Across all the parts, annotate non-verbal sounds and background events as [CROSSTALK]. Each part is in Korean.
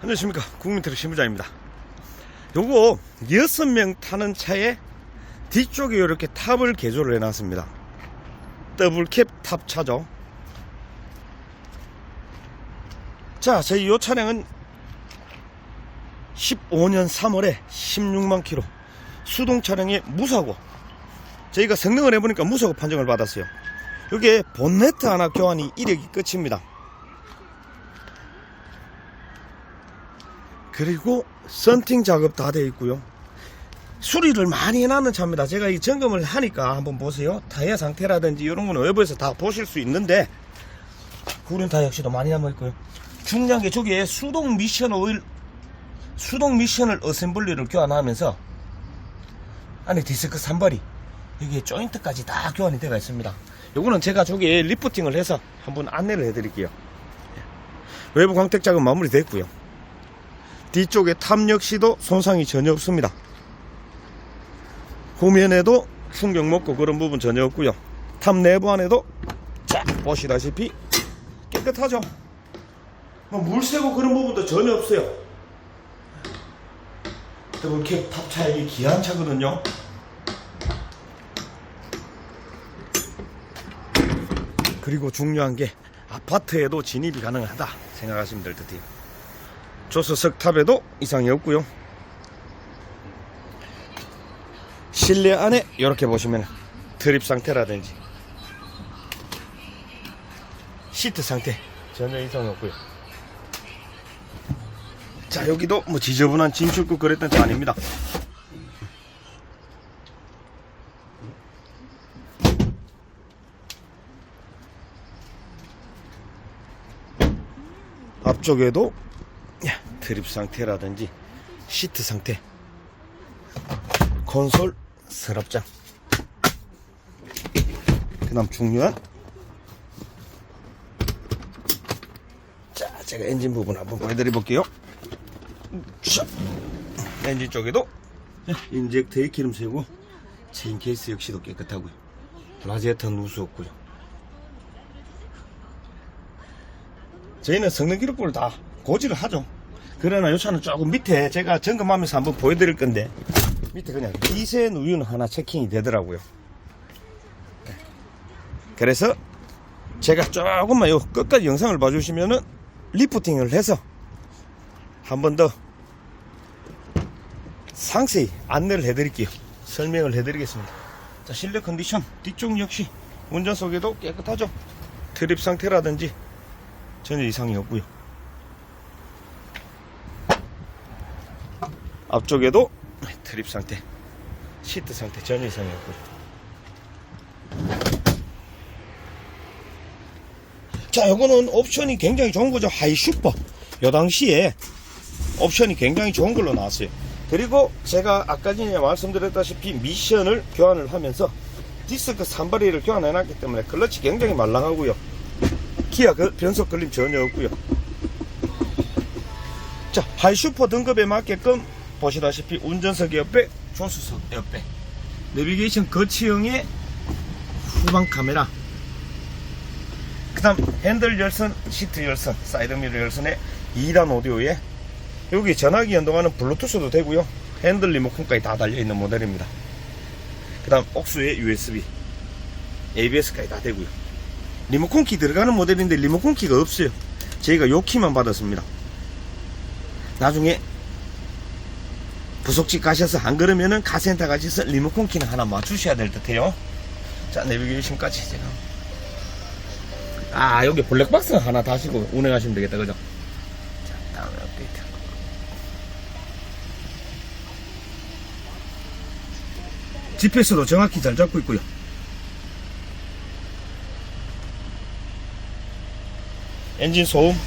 안녕하십니까. 국민트럭 신부장입니다. 요거 6명 타는 차에 뒤쪽에 이렇게 탑을 개조를 해놨습니다. 더블캡 탑 차죠. 자 저희 요 차량은 15년 3월에 16만 킬로 수동 차량에 무사고 저희가 성능을 해보니까 무사고 판정을 받았어요. 이게 본네트 하나 교환이 이력이 끝입니다 그리고 썬팅 작업 다 되어 있고요. 수리를 많이 해놨는 차입니다. 제가 이 점검을 하니까 한번 보세요. 타이어 상태라든지 이런 거는 외부에서 다 보실 수 있는데 구륜 타이어 역시도 많이 남아 있고요. 중요한 게 저기에 수동 미션 오일 수동 미션을 어셈블리를 교환하면서 안에 디스크 산발이 여기에 조인트까지 다 교환이 되어 있습니다. 요거는 제가 저기에 리프팅을 해서 한번 안내를 해드릴게요. 외부 광택 작업 마무리 됐고요. 뒤쪽에 탑 역시도 손상이 전혀 없습니다. 후면에도 충격 먹고 그런 부분 전혀 없고요. 탑 내부 안에도 자 보시다시피 깨끗하죠. 뭐 물 새고 그런 부분도 전혀 없어요. 더블캡 탑 차 이게 기한 차거든요. 그리고 중요한 게 아파트에도 진입이 가능하다 생각하시면 될 듯해요. 조수석 탑에도 이상이 없고요. 실내 안에 이렇게 보시면 드립 상태라든지 시트 상태 전혀 이상이 없고요. 자 여기도 뭐 지저분한 진출구 그랬던 차 아닙니다. 앞쪽에도 야, 드립 상태라든지 시트 상태. 콘솔 서랍장. 그 다음 중요한 자 제가 엔진 부분 한번 보여드려 볼게요. 자, 엔진 쪽에도 인젝터에 기름 새고 체인 케이스 역시도 깨끗하고요. 라지에터 누수 없고요. 저희는 성능 기록부를 다 고지를 하죠. 그러나 이 차는 조금 밑에 제가 점검하면서 한번 보여드릴 건데 밑에 그냥 미세 누유는 하나 체킹이 되더라고요. 네. 그래서 제가 조금만 요 끝까지 영상을 봐주시면은 리프팅을 해서 한 번 더 상세히 안내를 해드릴게요. 설명을 해드리겠습니다. 자, 실내 컨디션 뒤쪽 역시 운전석에도 깨끗하죠. 트립 상태라든지 전혀 이상이 없고요. 앞쪽에도 트립 상태, 시트 상태 전혀 이상이 없고요. 자, 요거는 옵션이 굉장히 좋은 거죠. 하이 슈퍼. 요 당시에 옵션이 굉장히 좋은 걸로 나왔어요. 그리고 제가 아까 전에 말씀드렸다시피 미션을 교환을 하면서 디스크 산발이를 교환해 놨기 때문에 클러치 굉장히 말랑하고요. 기아 그 변속 걸림 전혀 없고요. 자, 하이 슈퍼 등급에 맞게끔 보시다시피 운전석 옆에 조수석 옆에 내비게이션 거치형의 후방 카메라. 그 다음 핸들 열선, 시트 열선, 사이드미러 열선에 2단 오디오에 여기 전화기 연동하는 블루투스도 되고요. 핸들 리모컨까지 다 달려있는 모델입니다. 그 다음 옥수에 USB ABS까지 다 되고요. 리모컨 키 들어가는 모델인데 리모컨 키가 없어요. 저희가 요 키만 받았습니다. 나중에 부속집 가셔서 안 그러면은 카센터 가셔서 리모컨 키는 하나 맞추셔야 될 듯해요. 자 내비게이션까지 제가 아 여기 블랙박스 하나 다시고 운행하시면 되겠다 그죠? 자 다음에 업데이트. GPS도 정확히 잘 잡고 있고요. 엔진 소음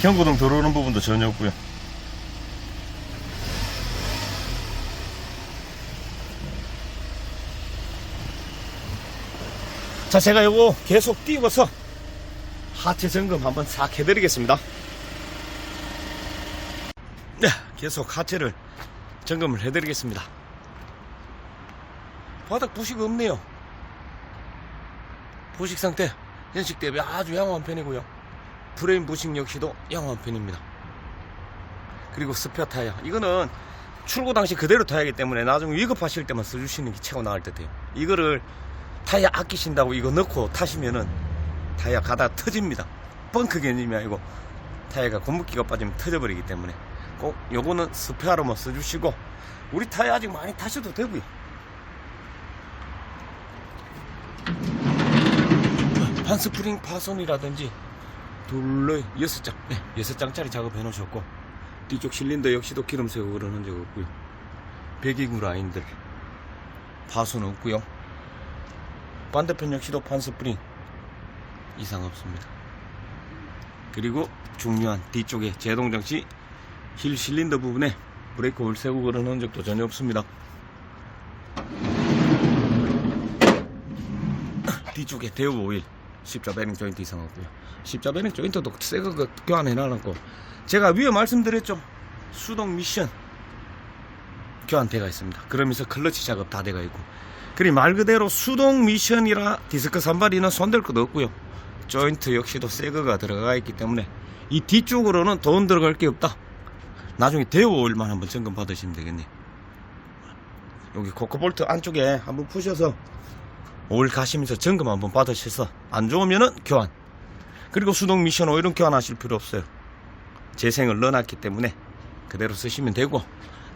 경고등 들어오는 부분도 전혀 없고요 자 제가 요거 계속 띄워서 하체 점검 한번 싹 해드리겠습니다. 네 계속 하체를 점검을 해드리겠습니다. 바닥 부식 없네요. 부식 상태 연식 대비 아주 양호한 편이고요. 프레임 부식 역시도 양호한 편입니다. 그리고 스페어 타이어. 이거는 출고 당시 그대로 타야 하기 때문에 나중에 위급하실 때만 써주시는 게 최고 나을 듯해요. 이거를 타이어 아끼신다고 이거 넣고 타시면은 타이어 가다 터집니다 펑크 개념이 아니고 타이어가 고무기가 빠지면 터져버리기 때문에 꼭 요거는 스페어로만 써주시고 우리 타이어 아직 많이 타셔도 되고요 판스프링 파손이라든지 둘러 여섯 장, 네, 여섯 장짜리 작업해 놓으셨고 뒤쪽 실린더 역시도 기름 새고 그러는 적 없고요. 배기구 라인들 파손 없고요. 반대편 역시도 판스프링 이상 없습니다. 그리고 중요한 뒤쪽에 제동 장치 힐 실린더 부분에 브레이크 올 새고 그러는 적도 전혀 없습니다. [LAUGHS] 뒤쪽에 대우 오일 십자 베링 조인트 이상 없고요. 십자 베링 조인트도 새거 그 교환해 놔놨고 제가 위에 말씀드렸죠. 수동 미션 교환대가 있습니다. 그러면서 클러치 작업 다 돼가 있고 그리 말 그대로 수동 미션이라 디스크 산발이는 손댈 것도 없고요. 조인트 역시도 새거가 들어가 있기 때문에 이 뒤쪽으로는 돈 들어갈 게 없다. 나중에 오일만 한번 점검 받으시면 되겠네. 여기 코커볼트 안쪽에 한번 푸셔서 오일 가시면서 점검 한번 받으셔서 안 좋으면은 교환 그리고 수동 미션 오일은 교환하실 필요 없어요 재생을 넣어놨기 때문에 그대로 쓰시면 되고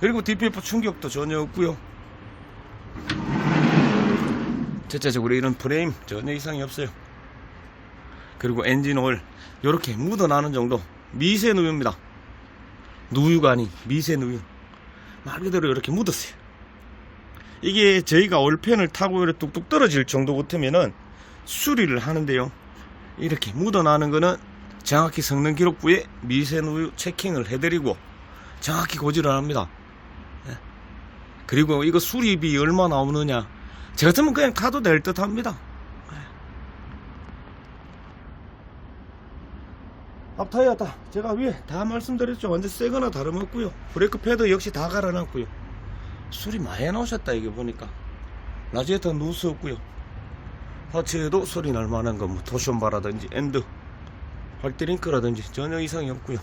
그리고 DPF 충격도 전혀 없고요 전체적으로 이런 프레임 전혀 이상이 없어요 그리고 엔진 오일 이렇게 묻어나는 정도 미세 누유입니다 누유가 아닌 미세 누유 말 그대로 이렇게 묻었어요 이게 저희가 올펜을 타고 이렇게 뚝뚝 떨어질 정도 같으면은 수리를 하는데요. 이렇게 묻어나는 거는 정확히 성능 기록부에 미세 누유 체킹을 해드리고 정확히 고지를 합니다. 예. 그리고 이거 수리비 얼마 나오느냐. 저 같으면 그냥 가도 될 듯 합니다. 앞타이어 다 제가 위에 다 말씀드렸죠. 완전 새거나 다름없고요. 브레이크 패드 역시 다 갈아놨고요. 술이 많이 나오셨다 이게 보니까 라지에터 누수 없고요 하체에도 소리 날 만한 거 뭐 도션바라든지 엔드 활대링크라든지 전혀 이상이 없고요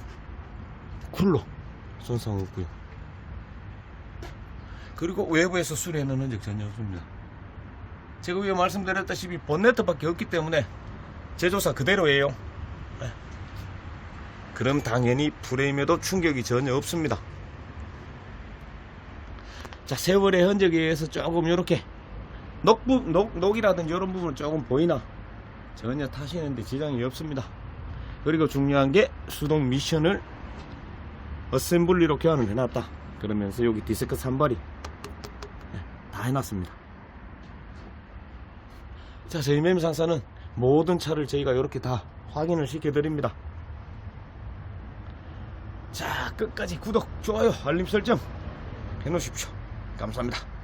쿨러 손상 없고요 그리고 외부에서 수리해놓은 흔적 전혀 없습니다 제가 위에 말씀드렸다시피 본네트밖에 없기 때문에 제조사 그대로예요 네. 그럼 당연히 프레임에도 충격이 전혀 없습니다 자, 세월의 흔적에 의해서 조금 이렇게 녹, 부, 녹, 녹이라든지 이런 부분은 조금 보이나 전혀 타시는데 지장이 없습니다. 그리고 중요한 게 수동 미션을 어셈블리로 교환을 해놨다. 그러면서 여기 디스크 산발이 네, 다 해놨습니다. 자, 저희 매매상사는 모든 차를 저희가 이렇게 다 확인을 시켜드립니다. 자, 끝까지 구독, 좋아요, 알림 설정 해놓으십시오. 감사합니다.